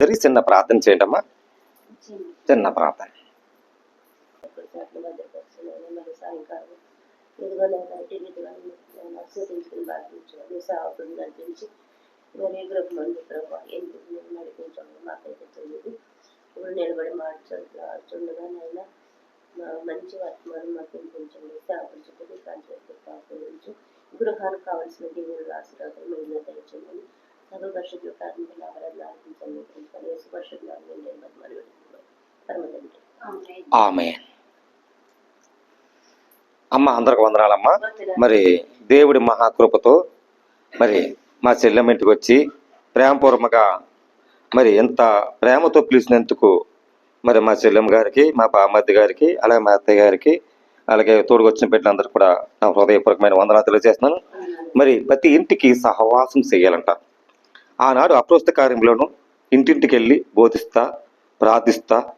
సరే చిన్న ప్రార్థన చేయండి అమ్మా చిన్న ప్రార్థన. మరి గ్రూప్ మంది ప్రభావ ఎందుకు నేను నడిపించండి మాకైతే తెలియదు. ఇప్పుడు నిలబడి మాట్లాడుతుండగా మంచి వర్తమానం మాకు వినిపించండి. సేవకులు చుట్టూ కాంచేసి కాపాడించు గృహానికి కావాల్సిన దీవులు ఆశీర్వాదం మిగిలిన దయచేయమని పరిషత్తులు యేసు పరిషత్తులు ఆమె అమ్మ అందరికి వందనాలమ్మా. మరి దేవుడి మహాకృపతో మరి మా చెల్లెమ్మ ఇంటికి వచ్చి ప్రేమపూర్వకంగా మరి ఎంత ప్రేమతో పిలిచినందుకు మరి మా చెల్లెమ్మ గారికి మా బామ్మద్ది గారికి అలాగే మా అత్తయ్య గారికి అలాగే తోడుకొచ్చిన పెట్టినందరూ కూడా నా హృదయపూర్వకమైన వందనాలు తెలియజేస్తున్నాను. మరి ప్రతి ఇంటికి సహవాసం చేయాలంట. ఆనాడు అప్రోస్త కార్యంలోను ఇంటింటికి వెళ్ళి బోధిస్తా ప్రార్థిస్తా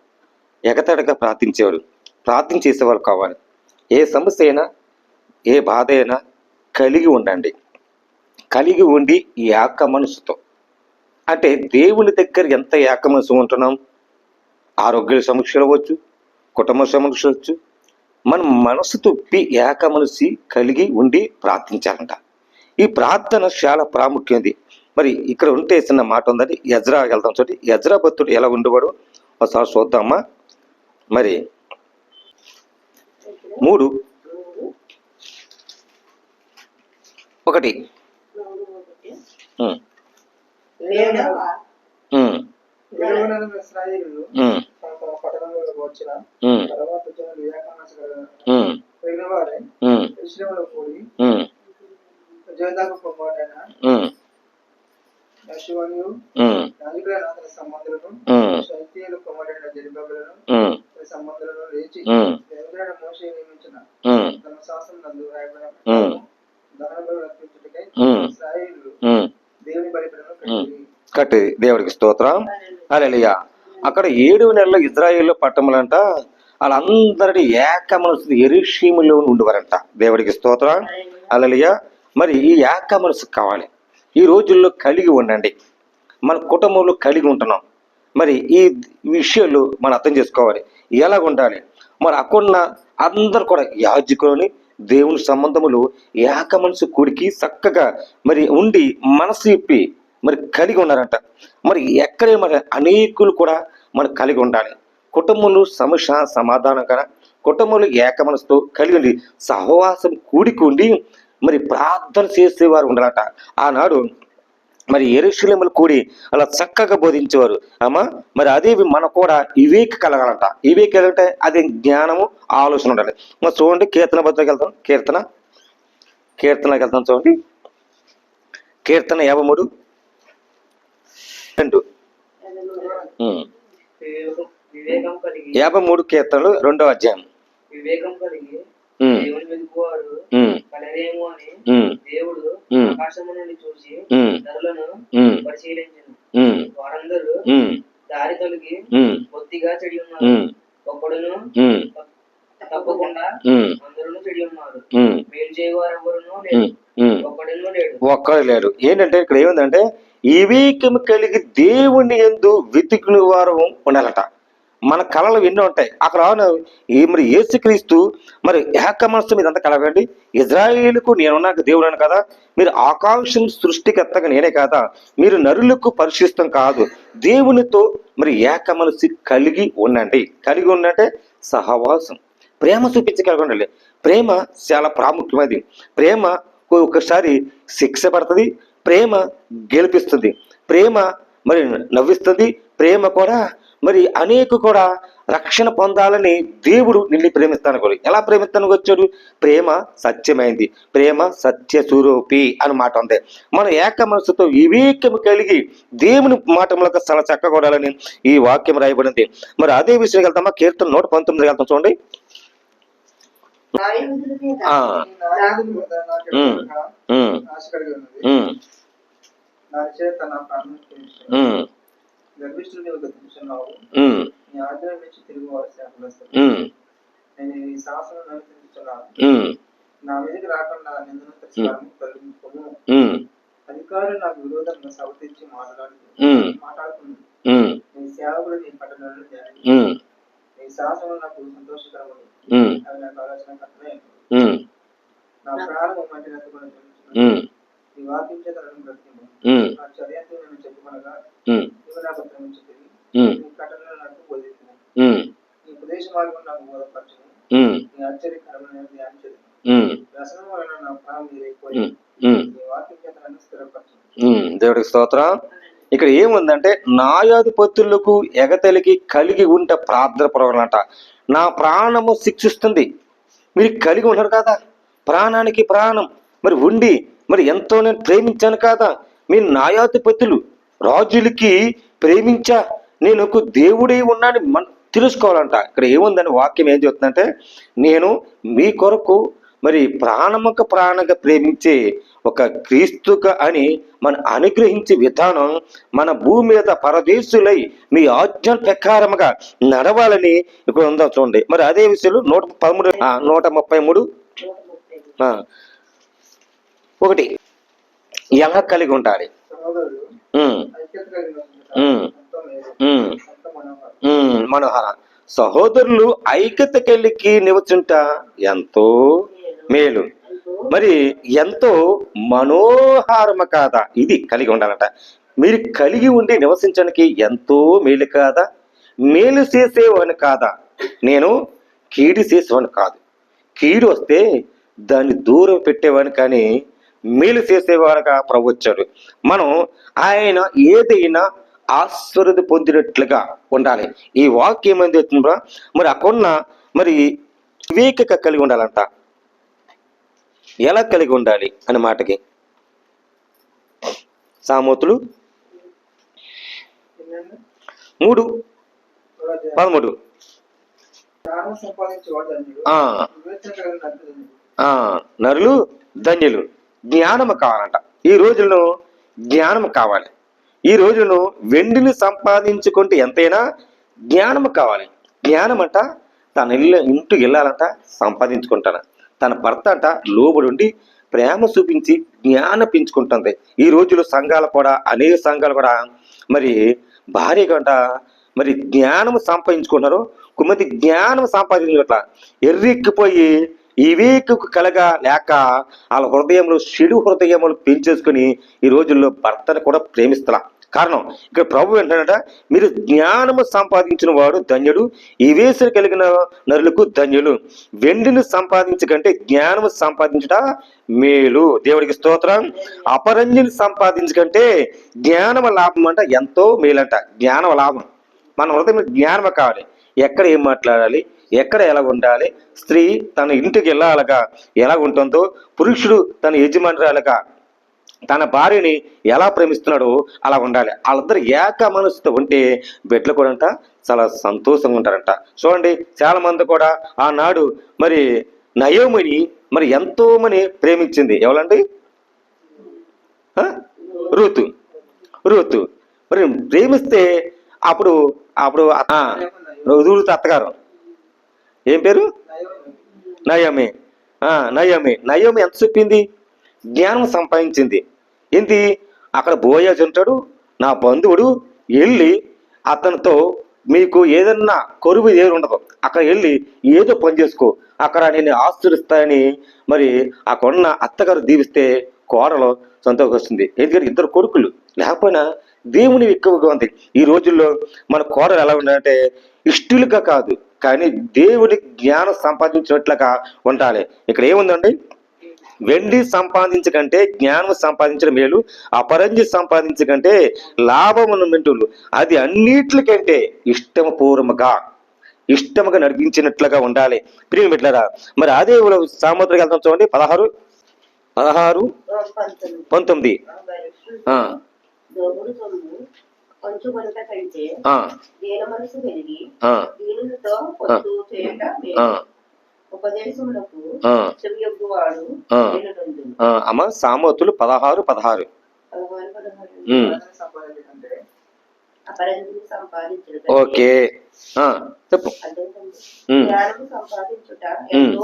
ఎగతడగా ప్రార్థించేవాడు ప్రార్థన చేసేవాళ్ళు కావాలి. ఏ సమస్య అయినా ఏ బాధ అయినా కలిగి ఉండండి. కలిగి ఉండి ఏక మనసుతో. అంటే దేవుని దగ్గర ఎంత ఏక మనసు ఉంటున్నాం? ఆరోగ్య సమస్యలు అవ్వచ్చు కుటుంబ సమస్యలు అవ్వచ్చు. మనం మనసు తొప్పి ఏక మనసి కలిగి ఉండి ప్రార్థించాలంట. ఈ ప్రార్థన చాలా ప్రాముఖ్యమైనది. మరి ఇక్కడ ఉంటే చిన్న మాట ఉందని యజ్రా వెళ్తాం చూడండి. యజ్రా భక్తుడు ఎలా ఉండేవాడు? ఒకసారి చూద్దామా? మరి మూడు. ఒకటి. ఉమ్, కట్టి దేవుడికి స్తోత్రం. అలెలియా అక్కడ ఏడు నెలల ఇజ్రాయేల్ పట్టములంట వాళ్ళందరి ఏక మనసు ఎరుషీములో ఉండేవారంట. దేవుడికి స్తోత్రం. అలలియా మరి ఈ ఏక మనసు కావాలి. ఈ రోజుల్లో కలిగి ఉండండి. మన కుటుంబంలో కలిగి ఉంటున్నాం. మరి ఈ విషయాలు మనం అర్థం చేసుకోవాలి. ఎలా ఉండాలి మరి అక్కడున్న అందరు కూడా యాజకులని దేవుని సంబంధములు ఏక మనసు కూడికి చక్కగా మరి ఉండి మనసు ఇప్పి మరి కలిగి ఉన్నారంట. మరి ఎక్కడే మరి అనేకులు కూడా మనం కలిగి ఉండాలి. కుటుంబంలో సమస్య సమాధానం కదా కుటుంబంలో ఏక మనసుతో కలిగి ఉండి సహవాసం కూడికి ఉండి మరి ప్రార్థన చేసేవారు ఉండాలట. ఆనాడు మరి ఎరుశలేములు కూడి అలా చక్కగా బోధించేవారు. అమ్మా మరి అదే మన కూడా వివేక కలగాలంట. వివేక అంటే అది జ్ఞానము ఆలోచన ఉండాలి. మరి చూడండి కీర్తన బద్దకి వెళ్తాం. కీర్తన. కీర్తనకి వెళ్తాం చూడండి. కీర్తన యాభై మూడు. రెండు. యాభై మూడు కీర్తనలు రెండో అధ్యాయం. వివేకం కలిగి ఉమ్, దేవుని వెతుకువాడు ఉమ్, కలరేమో అని దేవుడు ఉమ్. ఆకాశము నుండి చూసి ధరలను వారందరూ దారి తొలగి ఉమ్, బొత్తిగా చెడి ఉన్నారు తప్పకుండా అందరూ చెడి ఉన్నారు మేలు చేయవారు ఎవరునూ లేరు. ఒక్కడును లేడు. ఒక్కరు లేరు ఏంటంటే ఇక్కడ ఏముందంటే వివేకం కలిగి దేవుని ఎందు వెతికిన వారు ఉండాలట. మన కళలు ఎన్నో ఉంటాయి. అక్కడ అవును, ఈ మరి ఏసుక్రీస్తు మరి ఏక మనసు మీద అంతా కలగండి ఇజ్రాయేలుకు నేనున్నాక దేవుడు కదా? మీరు ఆకాంక్షను సృష్టికర్తగా నేనే కదా? మీరు నరులకు పరిశీలిస్తాం కాదు. దేవునితో మరి ఏక మనసు కలిగి ఉండండి. కలిగి ఉండంటే సహవాసం. ప్రేమ చూపించగలిగి ఉండాలి ప్రేమ చాలా ప్రాముఖ్యమైనది. ప్రేమ ఒక్కసారి శిక్ష పడుతుంది. ప్రేమ గెలిపిస్తుంది. ప్రేమ మరి నవ్విస్తుంది. ప్రేమ కూడా మరి అనేక కూడా రక్షణ పొందాలని దేవుడు నిన్ను ప్రేమిస్తాను కూడా. ఎలా ప్రేమిస్తాను వచ్చాడు? ప్రేమ సత్యమైంది. ప్రేమ సత్య స్వరూపి అని మాట ఉంది. మన ఏక మనసుతో వివేకము కలిగి దేవుని మాటములకు చాలా చక్కగొడాలని ఈ వాక్యం రాయబడింది. మరి అదే విషయం వెళ్తామా? కీర్తన నూట పంతొమ్మిది వెళ్తాం చూడండి. నా చేత నా నీ మీదకి రాకుండా నిందన తొలగించుకోము ఉమ్, అధికారులు నాకు విరోధంగా సవతించి మాట్లాడు ఉమ్, నీ సేవకుడు నీ పట్టణంలో ధ్యానం ఉమ్, నీ శాసనం నాకు సంతోషకరములు ఉమ్, అవి నాకు ఆలోచన కట్టలే నా ప్రాణం మంటి నెత్తుకుని నీ వాక్యం చేత నన్ను దేవుడికి స్తోత్రం. ఇక్కడ ఏముందంటే నాయాధిపతులకు ఎగతలికి కలిగి ఉంటే ప్రార్థన ప్రవణట నా ప్రాణము శిక్షిస్తుంది. మీరు కలిగి ఉన్నారు కదా. ప్రాణానికి ప్రాణం. మరి ఉండి మరి ఎంతో నేను ప్రేమించాను కదా. మీ న్యాయాధిపతులు రాజులకి ప్రేమించా నేను ఒక దేవుడే ఉన్నాను మన తెలుసుకోవాలంట. ఇక్కడ ఏముందని వాక్యం ఏం చెప్తుందంటే నేను మీ కొరకు మరి ప్రాణముక ప్రాణంగా ప్రేమించే ఒక క్రీస్తుక అని మన అనుగ్రహించే విధానం మన భూమి మీద పరదేశులై మీ ఆజ్ఞ ప్రకారముగా నడవాలని ఇక్కడ ఉందా చూడండి. మరి అదే విషయంలో నూట పదమూడు నూట ముప్పై మూడు ఒకటి. ఎలా కలిగి ఉండాలి. మనోహర సహోదరులు ఐక్యత కలిగి నివచుంట ఎంతో మేలు. మరి ఎంతో మనోహారమ కాదా? ఇది కలిగి ఉండాలంట. మీరు కలిగి ఉండి నివసించడానికి ఎంతో మేలు కాదా? మేలు చేసేవాని కాదా? నేను కీడు చేసేవాని కాదు. కీడు వస్తే దాన్ని దూరం పెట్టేవాని కానీ మేలు చేసేవారుగా ప్రభు వచ్చాడు. మనం ఆయన ఏదైనా ఆశ్వరద పొందినట్లుగా ఉండాలి. ఈ వాక్యం ఏమైంది చెప్తుందా మరి అక్కడున్న మరి వివేకక కలిగి ఉండాలంట. ఎలా కలిగి ఉండాలి అనే మాటకి? సామోతులు మూడు. పదమూడు. నరులు ధన్యులు. జ్ఞానము కావాలంట. ఈ రోజులను జ్ఞానము కావాలి. ఈ రోజును వెండిని సంపాదించుకుంటే ఎంతైనా జ్ఞానము కావాలి. జ్ఞానం అంట తన ఇల్లు ఇంటికి వెళ్ళాలంట సంపాదించుకుంటాను. తన భర్త అంట లోబడి ఉండి ప్రేమ చూపించి జ్ఞానం పెంచుకుంటుంది. ఈ రోజుల్లో సంఘాలు కూడా అనేక సంఘాలు కూడా మరి భార్య అంట మరి జ్ఞానం సంపాదించుకున్నారు కుమ్మతి జ్ఞానం సంపాదించట్ల ఎర్రెక్కిపోయి ఇవేకు కలగా లేక వాళ్ళ హృదయంలో చెడు హృదయములు పెంచేసుకుని ఈ రోజుల్లో భర్తను కూడా ప్రేమిస్తలా. కారణం ఇక్కడ ప్రభు ఏంటంటే మీరు జ్ఞానము సంపాదించిన వాడు ధన్యుడు ఇవేసులు కలిగిన నరులకు ధన్యులు. వెండిని సంపాదించకంటే జ్ఞానము సంపాదించుట మేలు. దేవుడికి స్తోత్రం. అపరంజిని సంపాదించకంటే జ్ఞానము లాభం అంట ఎంతో మేలంట. జ్ఞానం లాభం. మన హృదయం జ్ఞానం కావాలి. ఎక్కడ ఏం మాట్లాడాలి? ఎక్కడ ఎలా ఉండాలి? స్త్రీ తన ఇంటికి వెళ్ళాలగా ఎలా ఉంటుందో పురుషుడు తన యజమానురాలుగా తన భార్యని ఎలా ప్రేమిస్తున్నాడో అలా ఉండాలి. వాళ్ళిద్దరు ఏక మనసుతో ఉంటే బిడ్డలు కూడా అంట చాలా సంతోషంగా ఉంటారంట. చూడండి చాలా మంది కూడా ఆనాడు మరి నయోమిని మరి ఎంతో ప్రేమించింది. ఎవరండి? Ruth Ruth. రూతు. మరి ప్రేమిస్తే అప్పుడు అప్పుడు ఆ, అత్తగారు ఏం పేరు? నయమే. ఆ, నయమే. ఎంత చెప్పింది? జ్ఞానం సంపాదించింది. ఏంటి అక్కడ బోయాజ్ ఉంటాడు నా బంధువుడు వెళ్ళి అతనితో మీకు ఏదన్నా కొరువు ఏది ఉండదు. అక్కడ వెళ్ళి ఏదో పని చేసుకో. అక్కడ నేను ఆశ్రయిస్తానని మరి ఆ అత్తగారు దీవిస్తే కోడలు సంతోషం వస్తుంది ఎందుకంటే ఇద్దరు కొడుకులు. లేకపోయినా దేవుని ఎక్కువగా ఉంది. ఈ రోజుల్లో మన కోడలు ఎలా ఉండాలంటే ఇష్టలుగా కాదు కానీ దేవుని జ్ఞానం సంపాదించినట్లుగా ఉండాలి. ఇక్కడ ఏముందండి? వెండి సంపాదించకంటే జ్ఞానం సంపాదించడం మేలు అపరంజి సంపాదించకంటే లాభమును మింటులు. అది అన్నిట్లకంటే ఇష్టపూర్వముగా ఇష్టముగా నడిపించినట్లుగా ఉండాలి. ప్రియం పెట్టారా మరి అదే సామర్థ్యం వెళ్తాం చూడండి. పదహారు పదహారు పంతొమ్మిది పంతొమ్మిది. ఆ, దోగుడు సొమ్ము కొంచెం కొంత కంటే ఆ, దీన మనసు పెరిగి దీనులతో పొత్తు చేయట ఉపదేశములకు అమ్మ సామోతులు పదహారు పదహారు. పదహారు పదహారు. సంపాదించుట ఓకే. చెప్పు. జ్ఞానము మేలు.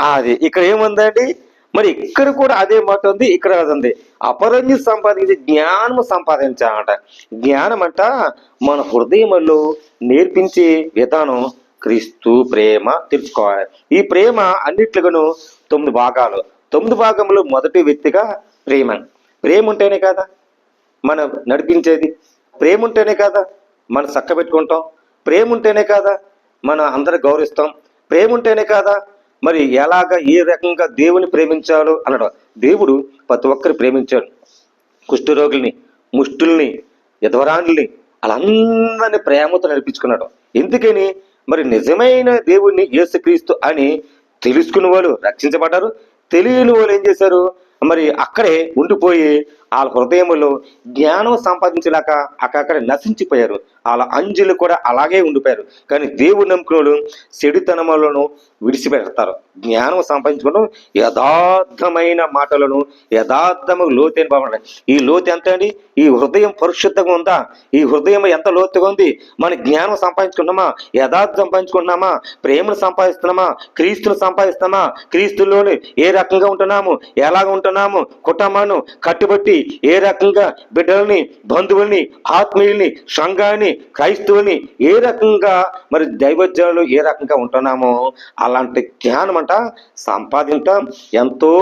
అది ఇక్కడ ఏముందండి? మరి ఇక్కడ కూడా అదే మాట ఉంది ఇక్కడ అది ఉంది అపరంజి సంపాదించి జ్ఞానం సంపాదించాలంట. జ్ఞానం అంట మన హృదయంలో నేర్పించే విధానం క్రీస్తు ప్రేమ. తెలుసుకోవాలి. ఈ ప్రేమ అన్నిట్లుగాను తొమ్మిది భాగాలు. తొమ్మిది భాగంలో మొదటి వ్యక్తిగా ప్రేమ ప్రేమ ఉంటేనే కదా మనం నడిపించేది. ప్రేమ ఉంటేనే కదా మనం చక్క పెట్టుకుంటాం ప్రేమ ఉంటేనే కదా మనం అందరు గౌరవిస్తాం. ప్రేమ ఉంటేనే కదా మరి ఎలాగ ఏ రకంగా దేవుని ప్రేమించాలో అనడం. దేవుడు ప్రతి ఒక్కరు ప్రేమించాడు. కుష్ఠరోగుల్ని ముష్టుల్ని యధవరాణుల్ని వాళ్ళందరినీ ప్రేమతో నడిపించుకున్నాడు. ఎందుకని? మరి నిజమైన దేవుణ్ణి యేసుక్రీస్తు అని తెలుసుకున్న వాళ్ళు రక్షించబడ్డారు. తెలియని వాళ్ళు ఏం చేశారు? మరి అక్కడే ఉండిపోయి వాళ్ళ హృదయంలో జ్ఞానం సంపాదించలేక అక్కడక్కడ నశించిపోయారు. వాళ్ళ అంజులు కూడా అలాగే ఉండిపోయారు. కానీ దేవుడు నమ్ముకులు చెడుతనములను విడిచిపెడతారు. జ్ఞానం సంపాదించుకోవడం యథార్థమైన మాటలను యథార్థము లోతైన భావన ఈ లోతు ఎంత అండి? ఈ హృదయం పరిశుద్ధంగా ఉందా? ఈ హృదయం ఎంత లోతుగా ఉంది? మన జ్ఞానం సంపాదించుకున్నామా? యథార్థం సంపాదించుకుంటున్నామా ప్రేమను సంపాదిస్తున్నామా? క్రీస్తును సంపాదిస్తున్నామా? క్రీస్తులోని ఏ రకంగా ఉంటున్నాము? ఎలాగ ఉంటున్నాము? కుటుంబాన్ని కట్టుబట్టి ఏ రకంగా బిడ్డలని బంధువుల్ని ఆత్మీయుల్ని సంఘాన్ని క్రైస్తవుని ఏ రకంగా మరి దైవజ్ఞానులు ఏ రకంగా ఉంటున్నామో అలాంటి జ్ఞానం అంట సంపాదించడం ఎంతో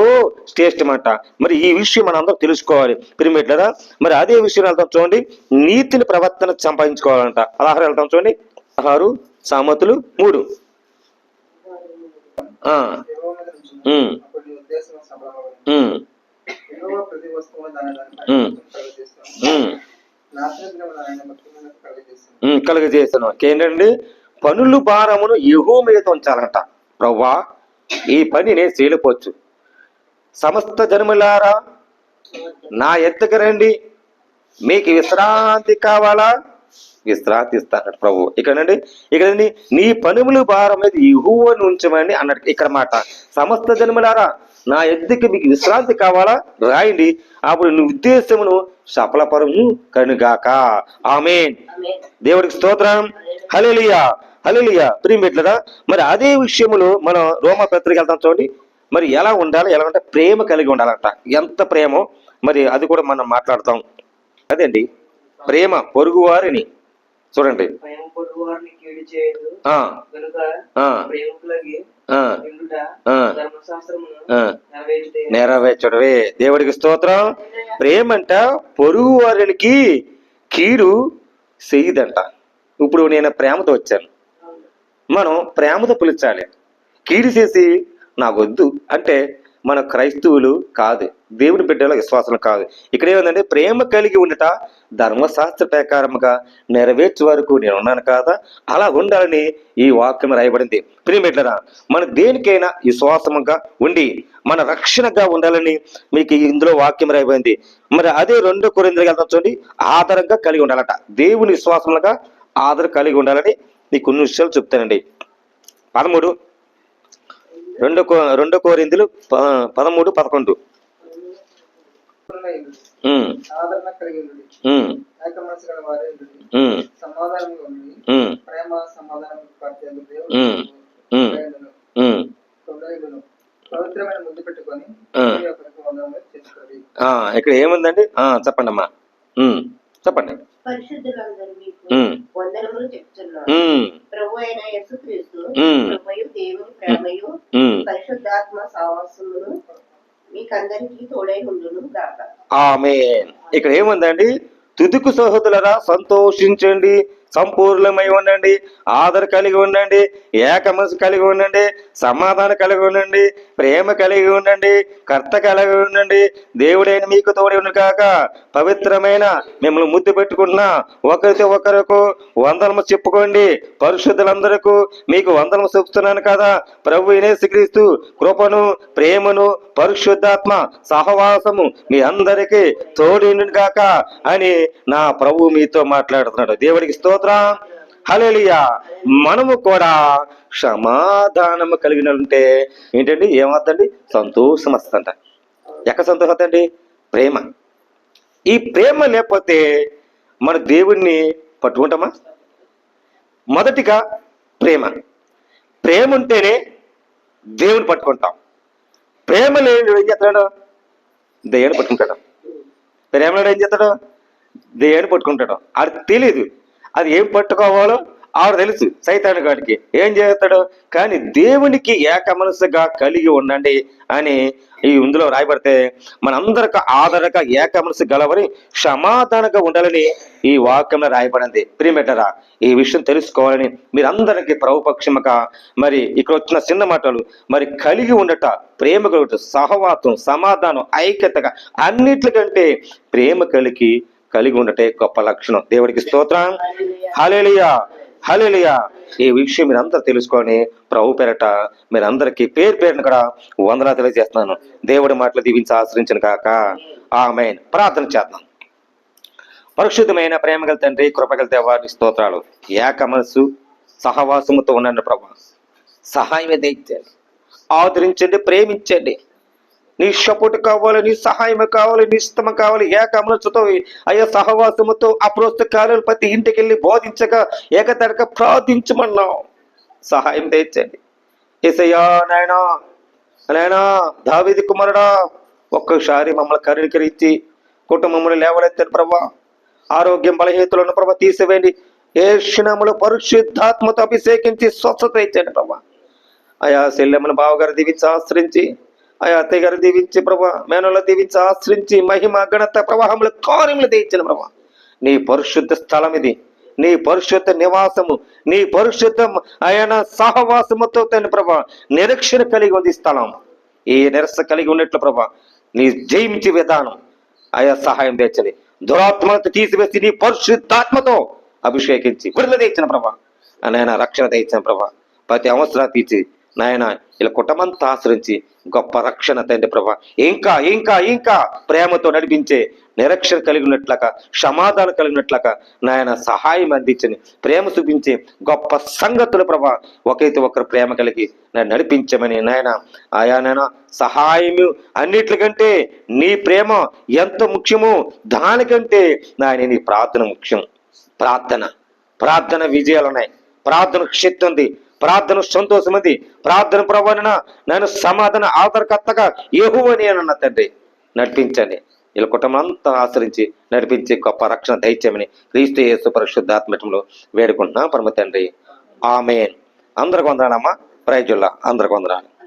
శ్రేష్టమంట మరి ఈ విషయం మనం అందరం తెలుసుకోవాలి పిరిమిట్లరా మరి అదే విషయం వెళ్తాం చూడండి. నీతిని ప్రవర్తన సంపాదించుకోవాలంట. పదహారు వెళ్తాం చూడండి. ఆహారు సామతులు మూడు. ఆ, కలుగజేసాను ఏంటండి పనులు భారమును ఎహో మీద ఉంచాలంట. ప్రవ్వా ఈ పని నేను చేయలేకపోవచ్చు సమస్త జన్మలారా నా ఎత్తుకు రండి. మీకు విశ్రాంతి కావాలా? విశ్రాంతి ఇస్తాడు ప్రభు. ఇక్కడండి ఇక్కడండి నీ పనుములు భారం మీద ఇహువని ఉంచమని అన్నాడు. ఇక్కడ మాట. సమస్త జన్మలారా నా ఎద్దుకి మీకు విశ్రాంతి కావాలా? రాయండి. అప్పుడు నీ ఉద్దేశమును సఫలపరము కనుగాక. ఆమెన్. ఆమె దేవుడికి స్తోత్రం. హలేలియా హలేలియా ప్రియమిట్లరా మరి అదే విషయములో మనం రోమ పత్రిక వెళ్తాం చూడండి. మరి ఎలా ఉండాలి? ఎలా అంటే ప్రేమ కలిగి ఉండాలంట. ఎంత ప్రేమో మరి అది కూడా మనం మాట్లాడతాం. అదేండి ప్రేమ పొరుగు వారిని చూడండి నెరవేర్చడమే. దేవుడికి స్తోత్రం. ప్రేమంట పొరుగు వారికి కీడు చెయ్యదంట ఇప్పుడు నేను ప్రేమతో వచ్చాను. మనం ప్రేమతో పిలిచాలి. కీడు చేసి నాకొద్దు. అంటే మన క్రైస్తవులు కాదు దేవుని బిడ్డల విశ్వాసం కాదు. ఇక్కడ ఏమందంటే ప్రేమ కలిగి ఉండట ధర్మశాస్త్ర ప్రకారముగా నెరవేర్చే వరకు నేను ఉన్నాను కాదా? అలా ఉండాలని ఈ వాక్యం రాయబడింది. ప్రియమిట్లరా మన దేనికైనా విశ్వాసముగా ఉండి మన రక్షణగా ఉండాలని మీకు ఇందులో వాక్యం రాయబడింది. మరి అదే రెండో కొరింద్ర వెళ్తాం చూడండి. ఆధారంగా కలిగి ఉండాలట. దేవుని విశ్వాసములుగా ఆధారం కలిగి ఉండాలని నీకు కొన్ని విషయాలు చెప్తానండి. పదమూడు రెండు రెండు రెండో కోరిందులు పదమూడు పదకొండు. ప్రేమ సమాధానం ఇక్కడ ఏముందండి? చెప్పండి అమ్మా చెప్పండి. పరిశుద్ధులందరూ మీకు ఉమ్, వందనములు చెప్తున్నాను. ఉమ్, ప్రభు అయిన యేసుక్రీస్తు మ్మ్. కృపయు దేవుని ప్రేమయు ఉమ్. పరిశుద్ధాత్మ సావాసమును మీకందరికీ తోడై ఉండును గాక. ఆమె ఇక్కడ ఏముందండి? తుదుకు సహోదరులరా సంతోషించండి. సంపూర్ణమై ఉండండి ఆదర కలిగి ఉండండి ఏక మనసు కలిగి ఉండండి సమాధానం కలిగి ఉండండి ప్రేమ కలిగి ఉండండి కర్త కలిగి ఉండండి దేవుడైన మీకు తోడి ఉండు కాక పవిత్రమైన మిమ్మల్ని ముద్దు పెట్టుకుంటున్నా ఒకరితో ఒకరికి వందనము చెప్పుకోండి. పరిశుద్ధులందరకు మీకు వందనము చెప్తున్నాను కదా. ప్రభు యేసుక్రీస్తు కృపను ప్రేమను పరిశుద్ధాత్మ సహవాసము మీ అందరికీ తోడి కాక అని నా ప్రభు మీతో మాట్లాడుతున్నాడు. దేవుడికి స్తోత్రం. హల్లెలూయా. మనము కూడా సమాధానము కలిగిన ఉంటే ఏంటండి? ఏమవుతుందండి? సంతోషం వస్తుందంట. ఎక్కడ సంతోషం అవుతుందండి ప్రేమ. ఈ ప్రేమ లేకపోతే మన దేవుణ్ణి పట్టుకుంటామా? మొదటిగా ప్రేమ. ప్రేమ ఉంటేనే దేవుని పట్టుకుంటాం. ప్రేమ లేని ఏం చేస్తాడు? దయ్యాన్ని పట్టుకుంటాడు. ప్రేమ లేడు ఏం చేస్తాడు? దయ్యాన్ని పట్టుకుంటాడు. అది తెలియదు అది ఏం పట్టుకోవాలో ఆవిడ తెలుసు సైతాను గాడికి. ఏం చేస్తాడు? కానీ దేవునికి ఏక మనసుగా కలిగి ఉండండి అని ఈ ఇందులో రాయబడితే మనందరికి ఆదరక ఏక మనసు గలవని సమాధానంగా ఉండాలని ఈ వాక్యంలో రాయబడింది. ప్రియమెటరా ఈ విషయం తెలుసుకోవాలని మీరందరికీ ప్రభుపక్షముగా మరి ఇక్కడ వచ్చిన చిన్న మాటలు మరి కలిగి ఉండట ప్రేమ కలుగుట సహవాతం సమాధానం ఐక్యతగా అన్నిటికంటే ప్రేమ కలిగి కలిగి ఉండటే గొప్ప లక్షణం. దేవుడికి స్తోత్రం. హలేలియా హలేలియా ఈ విషయం మీరందరూ తెలుసుకొని ప్రభు పేరట మీరందరికీ పేరు పేరును కూడా వందనా తెలియజేస్తున్నాను. దేవుడి మాటలు దీవించి ఆశ్రయించను కాక. ఆమెన్. ప్రార్థన చేద్దాం. పరిశుద్ధమైన ప్రేమగల తండ్రి కృపగల దేవారి స్తోత్రాలు. ఏక మనసు సహవాసముతో ఉండండి ప్రభా. సహాయం దయచేయండి. ఆదరించండి ప్రేమించండి. నీ సపోర్ట్ కావాలి నీ సహాయం కావాలి నీ ఇష్టం కావాలి ఏక అయ్యా సహవాసముతో అప్రోస్త కార్యాలు ప్రతి ఇంటికి వెళ్ళి బోధించగా ఏకతడక ప్రార్థించమన్నావు. సహాయం తెచ్చండి ఏసయ్యా నాయనా నాయనా దావిది కుమారుడా ఒక్కసారి మమ్మల్ని కరుణీకరించి కుటుంబములు లేవనెత్తాను ప్రభా. ఆరోగ్యం బలహీనతలను ప్రభా తీసివేయండి. ఏ క్షణములు పరిశుద్ధాత్మతో అభిషేకించి స్వచ్ఛత ఇచ్చాడు ప్రభా. అయా శల్యముల బావగారు దీవించి ఆశ్రయించి ఆయా అత్తయ్య గారు దీవించి ప్రభా మేనలో దీవించి ఆశ్రయించి మహిమ గణత ప్రవాహములు కార్యములు తెచ్చిన ప్రభా. నీ పరిశుద్ధ స్థలం ఇది. నీ పరిశుద్ధ నివాసము నీ పరిశుద్ధ ఆయన సహవాసముతో తండ్రి ప్రభా నిరీక్షణ కలిగి ఉంది స్థలం. ఈ నిరస కలిగి ఉన్నట్లు ప్రభా నీ జయించి విధానం ఆయా సహాయం తెచ్చని దురాత్మలతో తీసివేసి నీ పరిశుద్ధాత్మతో అభిషేకించి విడుదల తెచ్చిన ప్రభా. నాయన రక్షణ తెచ్చిన ప్రభా. ప్రతి అవసరం తీర్చి నాయన ఇలా కుటుంబంతా ఆశ్రయించి గొప్ప రక్షణ తండ్రి ప్రభా. ఇంకా ఇంకా ఇంకా ప్రేమతో నడిపించే నిరక్షణ కలిగినట్లక సమాధానం కలిగినట్లక నాయన సహాయం అందించని ప్రేమ చూపించే గొప్ప సంగతులు ప్రభా ఒకైతే ఒకరు ప్రేమ కలిగి నన్ను నడిపించమని నాయన. ఆయా నాయన సహాయము అన్నిటికంటే నీ ప్రేమ ఎంత ముఖ్యమో దానికంటే నాయన నీ ప్రార్థన ముఖ్యం. ప్రార్థన ప్రార్థన విజయాలు ఉన్నాయి. ప్రార్థన శక్తి ఉంది. ప్రార్థన సంతోషం ఉంది ప్రార్థన ప్రవణన నేను సమాధాన ఆధారకర్తగా యెహోవాని అని అన్న తండ్రి నడిపించండి. వీళ్ళ కుటుంబం అంతా ఆశ్రయించి నడిపించి గొప్ప రక్షణ దైత్యమని క్రీస్తు యేసు పరిశుద్ధాత్మకంలో వేడుకుంటున్నాం. పరమ తండ్రి. ఆమెన్. అందరికి వందనాలమ్మా. ప్రైజుల్లా అందరికి వందనాలు.